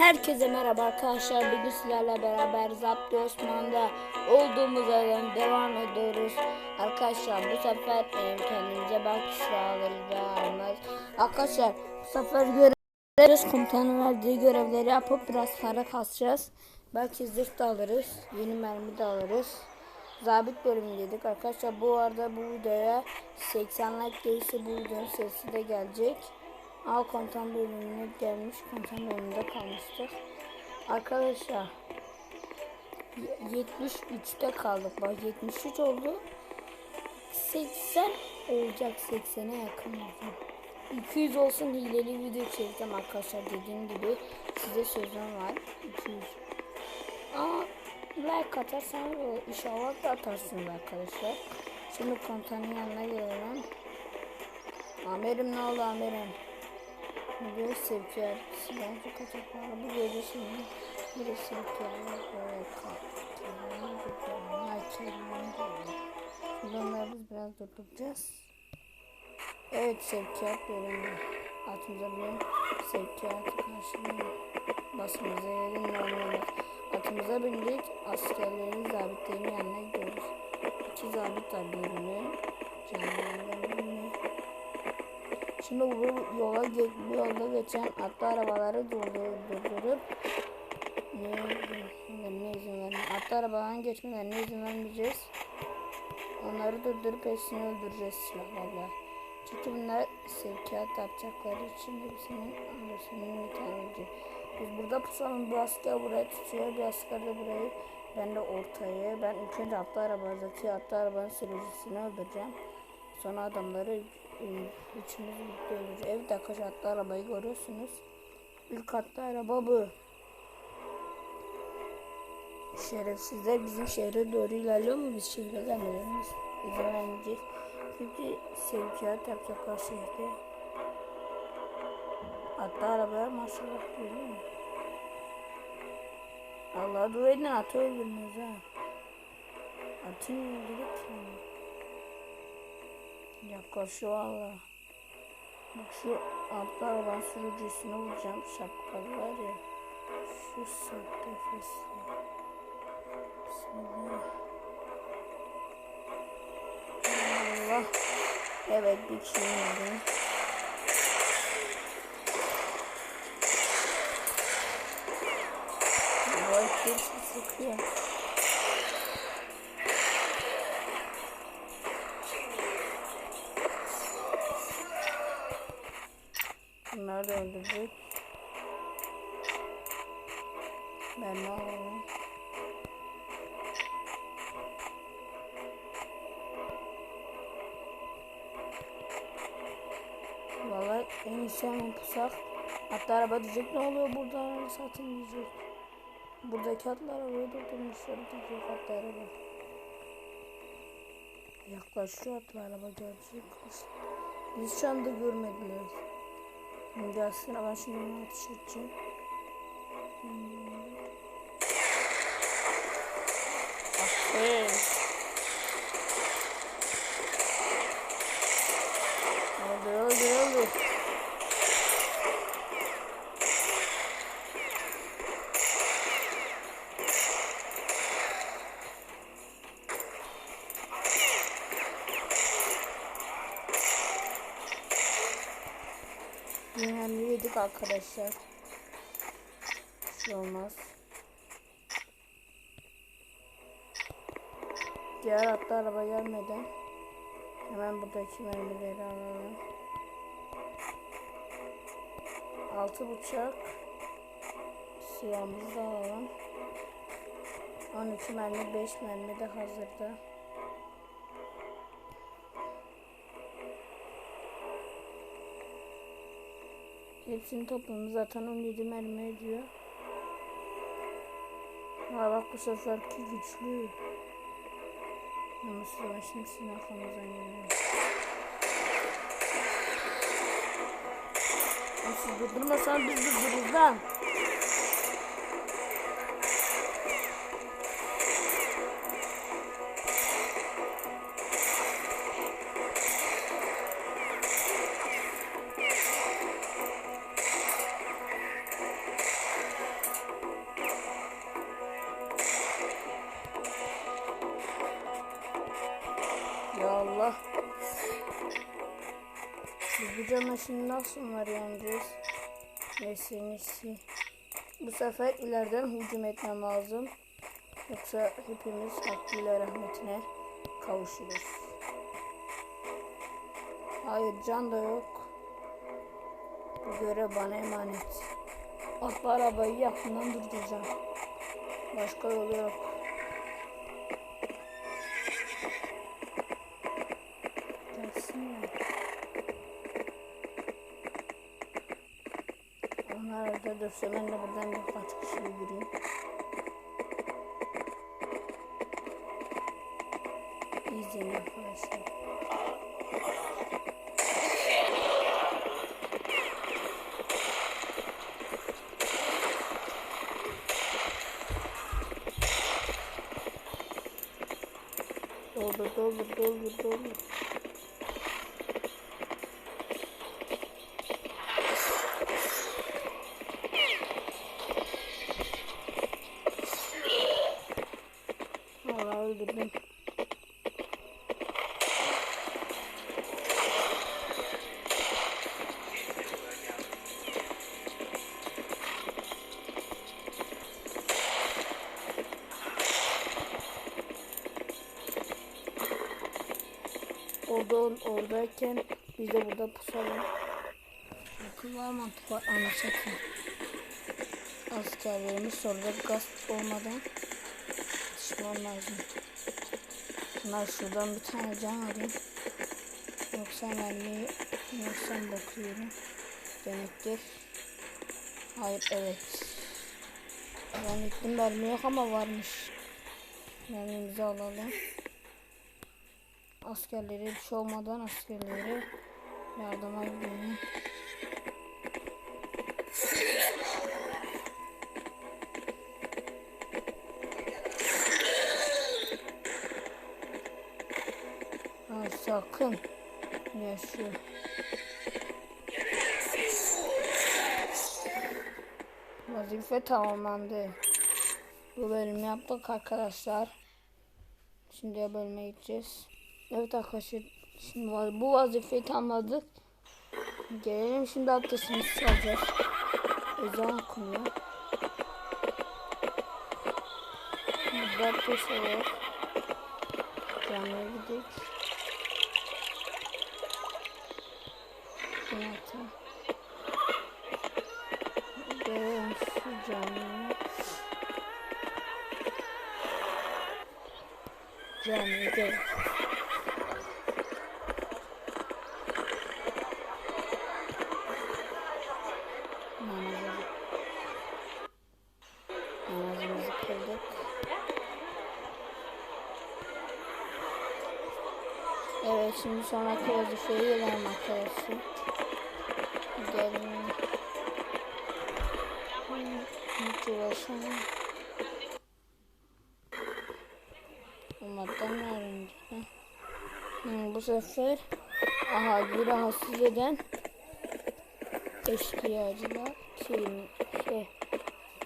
Herkese merhaba arkadaşlar. Bugün sizlerle beraber Zapti Osman'da olduğumuz yerden devam ediyoruz. Arkadaşlar bu sefer e, kendimize veya almaz. Arkadaşlar bu sefer görevlerimiz komutanın verdiği görevleri yapıp biraz para kasacağız. Belki zırh da alırız. Yeni mermi de alırız. Zabit bölümü dedik arkadaşlar. Bu arada bu videoya 80 like gelirse bu videonun sesi de gelecek. Aa komutan bölümüne gelmiş. Komutan bölümünde kalmıştık. Arkadaşlar y- 73'te kaldık. Bak 73 oldu. 80 olacak 80'e yakın olacak. 200 olsun hileli video çekeceğim arkadaşlar dediğim gibi size sözüm var 200 Aa like atarsanız o inşallah da atarsınız arkadaşlar Şimdi komutanın yanına gelelim Amirim ne oldu amirim Buraya sevkiyar silahlı kaçaklarla bu gece şimdi buraya sevkiyarlar böyle kalktı. Onları biz biraz durduracağız. Evet sevkiyat bölümü. Atımıza bir sevkiyat karşılığında basımıza yerin normal. Atımıza bindik. Askerlerin zabitlerin yanına gidiyoruz. İki zabit var birini. Canlarından. Şimdi bu yola ge- bu yolda geçen atlı arabaları durdur- durdurup ne, izin verme. Atlı arabaların geçmelerine izin vermeyeceğiz. Onları durdurup hepsini öldüreceğiz silahlarla. Çünkü bunlar sevkiyat yapacakları için hepsinin annesinin yeterlice. Biz burada pusalım. Bu asker buraya tutuyor. Bir asker de burayı. Ben de ortaya. Ben ilk önce atlı arabadaki atlı arabanın sürücüsünü öldüreceğim. Sonra adamları üçümüz birlikte öldüreceğiz. Evet atlı arabayı görüyorsunuz. İlk atlı araba bu. Şerefsizler bizim şehre doğru ilerliyor mu? Biz şehre gelmemiz izin vermeyeceğiz. Çünkü sevkiyat yapacaklar şehirde. Atlı arabaya maşallah görüyor musun? Allah dua edin atı öldürmüyoruz ha. Atı niye öldürüp? Yaklaşıyor valla. Bak şu atlı arabanın sürücüsünü vuracağım. Şapkalı var ya. Şu nefesi. Bismillah. Allah. Evet bir kişi yedim. Vay sıkıyor. Bunları da öldürdük. Ben ne alalım? Valla en iyisi hemen pusak. Hatta araba diyecek ne oluyor burada satın diyecek. Buradaki atlı arabayı durdurmuşlar diyecek hatta araba. Yaklaşıyor atlı araba gelecek. Biz şu anda görmediler. Gelsin ben şimdi onu ateş edeceğim. Hmm. Oldu oldu. Yine yedik arkadaşlar. Bir şey olmaz. Diğer atlı araba gelmeden hemen buradaki mermileri alalım. Altı bıçak silahımızı da alalım. 12 mermi 5 mermi de hazırda. Hepsinin toplamı zaten 17 mermi ediyor. Ha bak bu seferki güçlü. Ama şimdi sizin arkamızdan geliyor. Siz durdurmasan biz durdururuz lan. Canla şimdi nasıl onları yeneceğiz? Bu sefer ileriden hücum etmem lazım. Yoksa hepimiz hakkıyla rahmetine kavuşuruz. Hayır can da yok. Bu görev bana emanet. Atlı arabayı yakından durduracağım. Başka yolu yok. Dursa ben de buradan birkaç kişi öldüreyim. İzleyin arkadaşlar. Doldur doldur doldur doldur. Orada oradayken biz de burada pusalım. Akıl var mantık var anlaşılsın. Askerlerimiz sonra gasp olmadan yetişmem lazım. Bunlar şuradan bir tane can alayım. Yoksa mermiyi yoksa bakıyorum. Demektir. Hayır evet. Ben gittim mermi yok ama varmış. Mermimizi alalım. Askerleri bir şey olmadan askerleri yardıma gidelim. Ha, sakın yaşıyor. Vazife tamamlandı. Bu bölümü yaptık arkadaşlar. Şimdi bölüme gideceğiz. Evet arkadaşlar şimdi bu vazifeyi tamamladık. Gelelim şimdi abdestimizi alacağız. Ezan okunuyor. Burada abdest alarak camiye gidelim. Evet. Gelelim şu camiye. Camiye gidelim. Şimdi sonraki vazifeye gelelim arkadaşlar. Gelin. Uğraşamam. Umarım ne öğrendik? Hmm, bu sefer ahali rahatsız eden eşkıyacılar şey, şey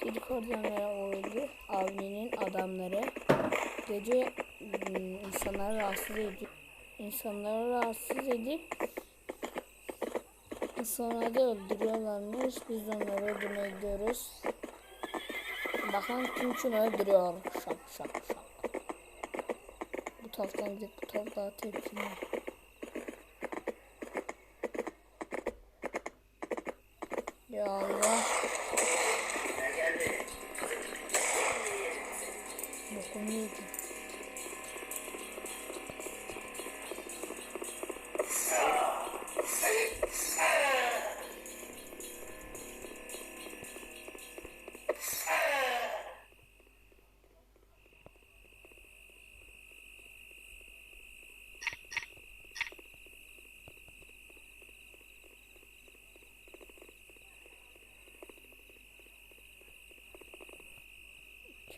Tilkordonlara uğradı. Avni'nin adamları gece insanları rahatsız ediyor. İnsanları rahatsız edip sonra da öldürüyorlarmış. Biz onları öldürmeye gidiyoruz. Bakın kim kimi öldürüyor. Şak şak şak. Bu taraftan gidip bu tarafta tepkili.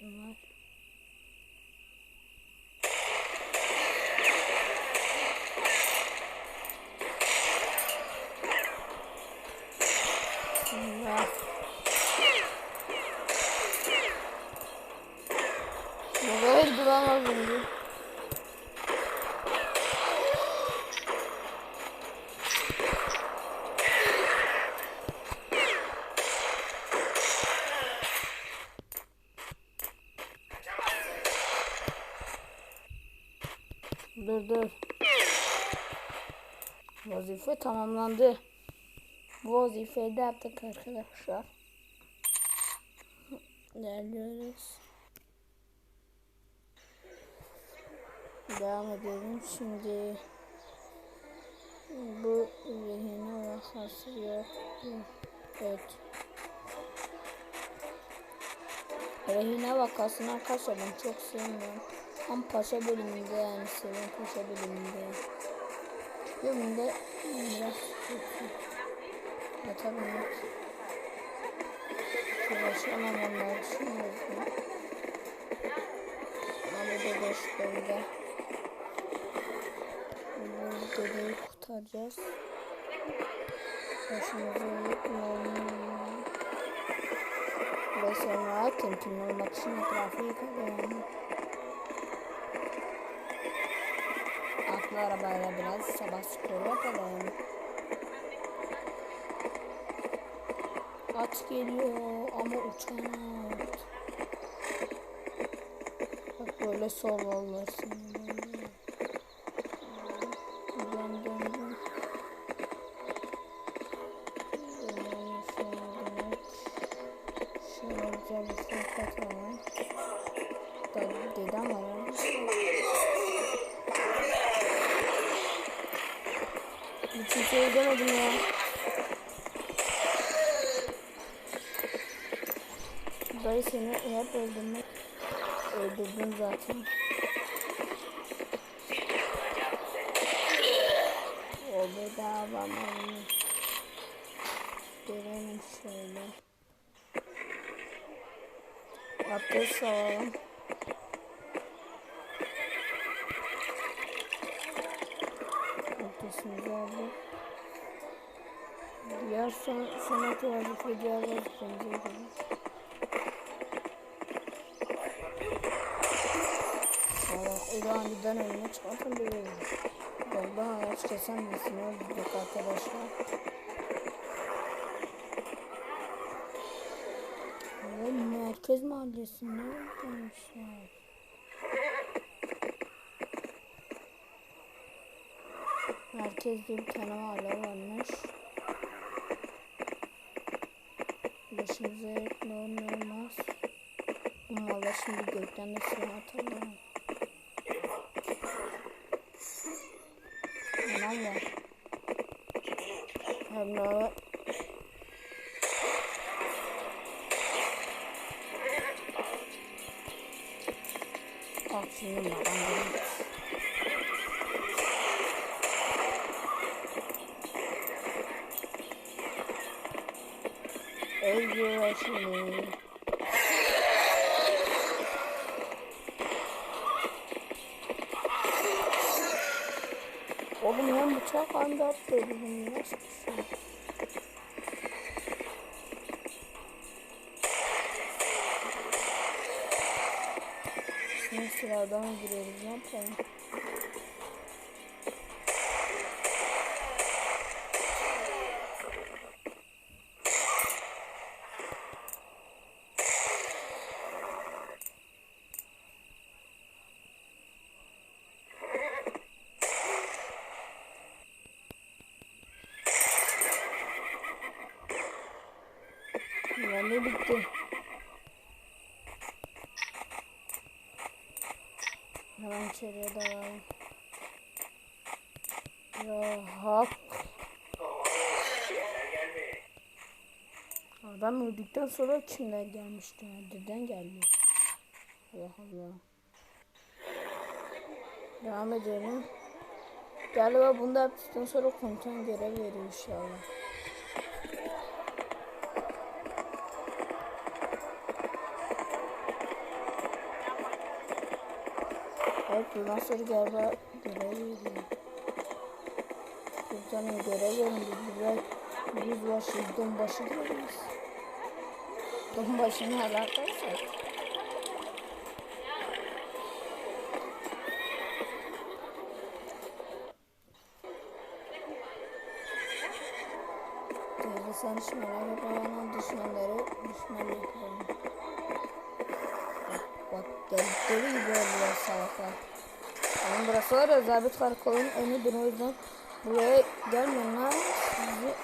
Kim var? Kim var? Burayı duramazdım diye. Dur dur. Vazife tamamlandı. Vazifeyi de yaptık arkadaşlar. İlerliyoruz. Devam edelim şimdi. Bu rehine vakası yok. Evet. Rehine vakasını arkadaşlar ben çok sevmiyorum. Ama paşa bölümünde yani seviyorum paşa bölümünde. Bölümünde biraz kötü. Yatalım evet. Uğraşamamamlar düşünüyorum. Ama bu da bölümde. Bu dedeyi kurtaracağız. Mü olmuyor? Ve sonra temkinli olmak için etrafı yıkayalım. Atlı arabayla biraz sabah sporu yapalım. At geliyor ama uçan at. Bak böyle sol alırsın. Dön dön dön. Dön, şöyle dön. Şöyle güzel bir fırkat alalım. Da dedem var. Hiç şey demedim ya. Dayı seni hep öldürmek öldürdüm zaten. O bedava mı? Görelim şöyle. Abdest alalım. Abdestimizi aldık. Diğer vazife diğer vazifemize gidiyoruz. Allah öyle aniden önüne çıkartın olur. Yolda ağaç kesen birisini öldürdük arkadaşlar. Ve merkez mahallesinde öldürmüşler. Merkezde bir tane mahalle varmış. Başımıza ne olmaz. Valla şimdi gökten de silah atalım. Anam var. Hem de Bak şimdi bak. Şimdi. Oğlum ya bıçak anda bunu nasıl bir şey? Şimdi sıradan giriyoruz ne yapalım? Yani bitti. Hemen içeriye dalalım. Rahat. Adam öldükten sonra kimler gelmişti? Deden gelmiş. Allah Allah. Devam edelim. Galiba bunu da yaptıktan sonra komutan görev veriyor inşallah. Evet bundan sonra galiba görev veriyor. Komutanın görev verildi. Güzel yüzbaşı, donbaşı diyoruz. Donbaşı ne alakası? Düşmanlara kapanan düşmanları düşman yapalım. Bak bak gibi oluyor salaklar. Ama burası var ya zabit karakolun önüdür o yüzden buraya gelmeyin lan. Sizi...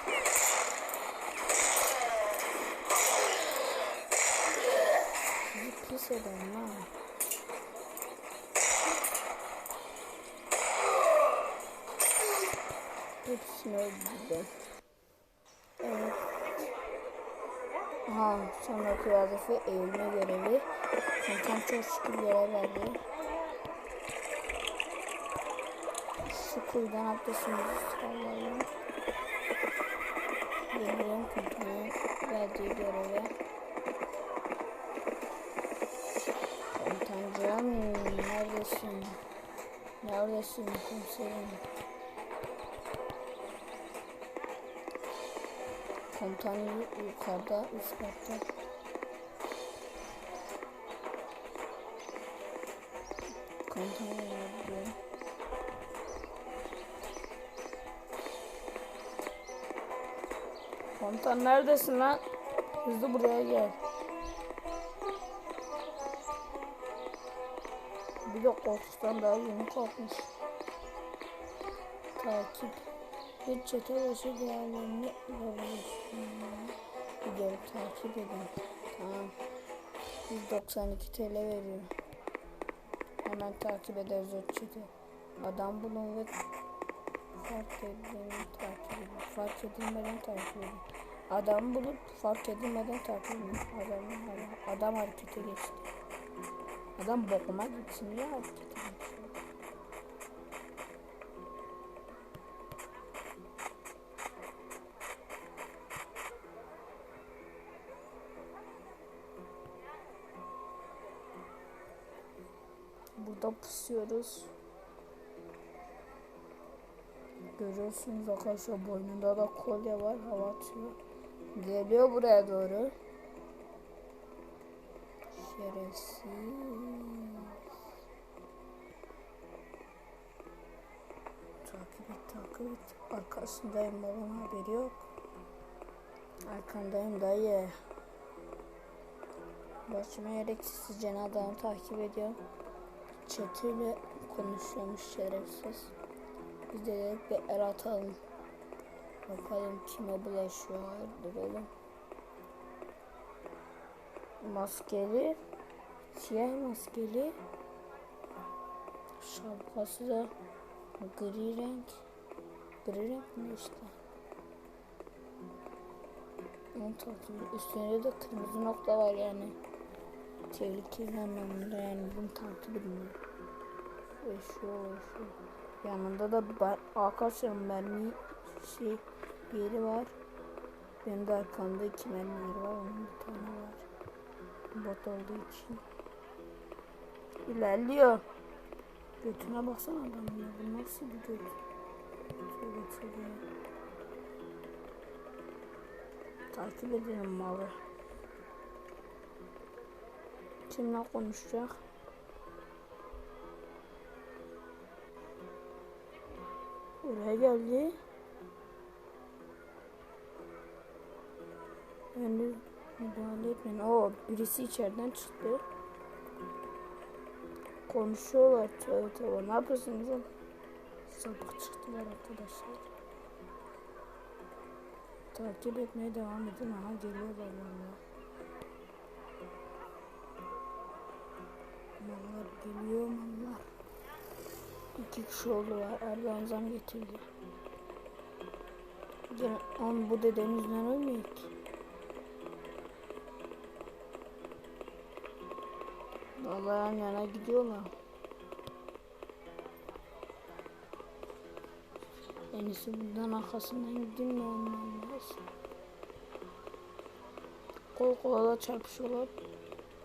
Sizi pis ederim lan. Hepsini öldürdüm. Evet. Aha vazife eğilme görevi. Zaten çok şükür görev verdi. Şu kuyudan abdestimizi sallayalım. Geliyorum kurtuluğun verdiği göreve. Komutancığım neredesin? Neredesin komiserim? Komutan yu- yukarıda üst katta. Komutan Komutan neredesin lan? Hızlı buraya gel. Bir de korkudan daha yeni kalkmış. Takip. Bir çete başı değerlerini. Videoyu takip edin. Tamam. 192 TL veriyor. Hemen takip ederiz o çete. Adam bulun ve fark edilmeden takip edin. Fark edilmeden takip edin. Adam bulup fark edilmeden edin. Adam, adam, adam harekete geçti. Adam bokuma gitsin ya harekete geçiyor. Burada pusuyoruz. Görüyorsunuz arkadaşlar boynunda da kolye var hava atıyor. Geliyor buraya doğru. Şerefsiz. Takip et takip et. Arkasındayım babam haberi yok. Arkandayım dayı. Başıma gereksiz adamı takip ediyorum. Çetiyle konuşuyormuş şerefsiz. Biz de bir el atalım. Bakalım kime bulaşıyor. Duralım. Maskeli. Siyah maskeli. Şapkası da gri renk. Gri renk mi işte? Üstünde de kırmızı nokta var yani. Tehlikeli anlamında yani bunu takip edin. Ve şu şu. Yanında da ben, arkadaşlar mermi şey yeri var. Benim de arkamda iki mermi yeri var. Onun bir tane var. Bot olduğu için. İlerliyor. Götüne baksana adamın ya. Bu nasıl bir göt? Şöyle şöyle. Takip edelim malı. Kimle konuşacak? Buraya geldi. Henüz müdahale etmeyin. Oo, birisi içeriden çıktı. Konuşuyorlar. Tövbe. Ne yapıyorsunuz oğlum? Sapık çıktılar arkadaşlar. Takip etmeye devam edin. Aha geliyorlar valla. Mallar geliyor mallar. İki kişi oldular. Erdoğan zam getirdi. Oğlum bu dedenin yüzünden ölmüyor ki. Yan yana gidiyorlar. En iyisi buradan arkasından mi olmaz. Kol kola çarpışıyorlar.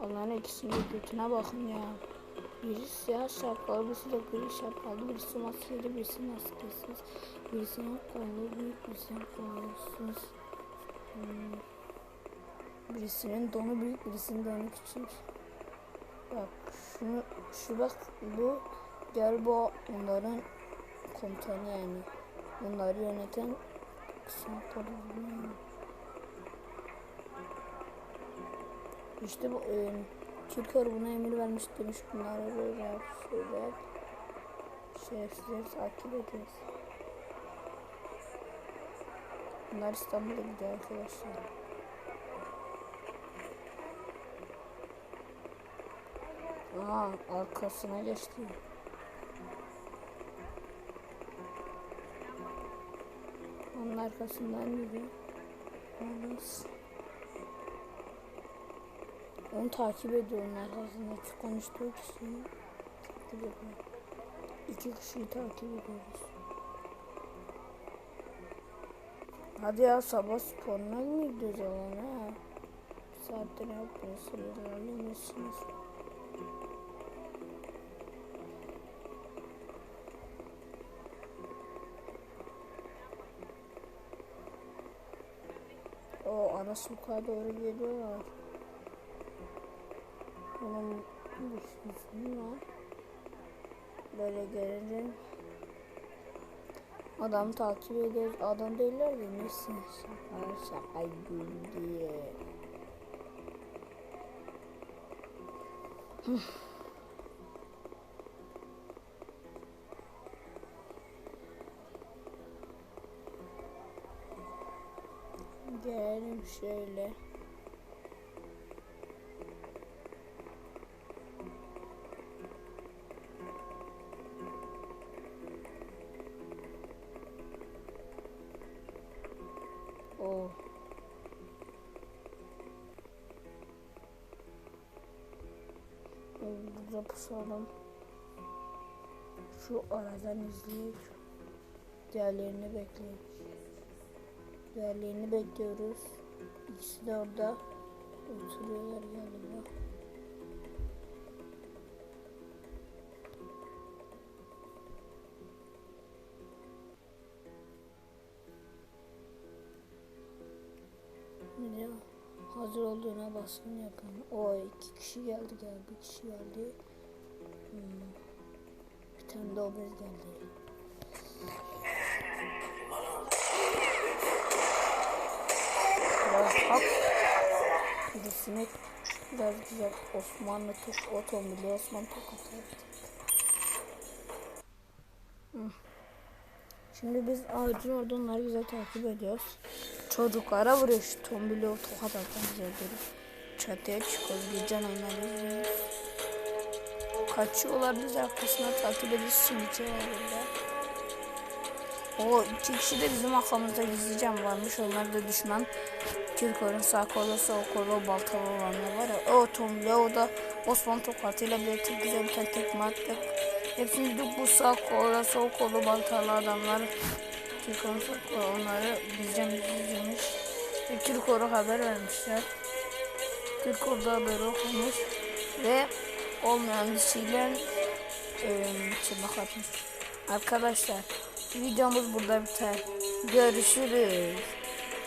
Allah'ın ikisinin götüne bakın ya. Birisi siyah şapkalı, birisi de gri şapkalı, birisi maskeli, birisi maskesiz. Birisinin kolu büyük, birisinin kolsuz. Hmm. Birisinin donu büyük, birisinin donu küçük. Bak şunu, şu bak bu gel bu onların komutanı yani. Bunları yöneten. İşte bu e, Türk buna emir vermiş demiş bunlara böyle yap. Şerefsizleri takip ediyoruz. Bunlar İstanbul'a gidiyor arkadaşlar. Aa arkasına geçti. Onun arkasından gidiyor. Onu takip ediyor onun arkasındaki konuştuğu kişiyi takip ediyor. İki kişiyi takip ediyoruz. Hadi ya sabah sporuna mı gidiyoruz ama ha? Bir saattir yapmıyorsunuz, ilerlemiyorsunuz. Sokağa doğru geliyorlar. Onun düşünsün var. Böyle gelince adam takip ediyoruz. Adam değiller de nesin? Şaka şaka güldü. Gelelim şöyle. O. Burada. Şu aradan izleyip diğerlerini bekleyelim. Diğerlerini bekliyoruz. İkisi de orada oturuyorlar galiba. Hazır olduğuna baskın yapın. O iki kişi geldi gel bir kişi geldi. Hmm. Bir tane de obez geldi. Birisini biraz güzel Osmanlı tok otomobili Osman tokat. Hmm. Şimdi biz ağacın orada onları güzel takip ediyoruz. Çocuklara vuruyor şu tombili o tokat atan güzel görüp. Çatıya çıkıyoruz gece onları. Kaçıyorlar biz arkasına takip ediyoruz şimdi içeride. O iki kişi de bizim arkamızda gizleyeceğim varmış. Onlar da düşman. Kirkor'un sağ kolu, sol kolu, baltalı olanlar var ya. O Tom Leo da Osman tokatıyla birlikte güzel bir tane tekme attık. Hepsini de bu sağ kolu, sol kolu, baltalı adamlar. Kirkor'un sağ kolu onları bizden izlemiş. Ve Kirkor'a haber vermişler. Kirkor da haberi okumuş. Ve olmayan bir şeyler e, çabuk atmış. Arkadaşlar videomuz burada biter. Görüşürüz.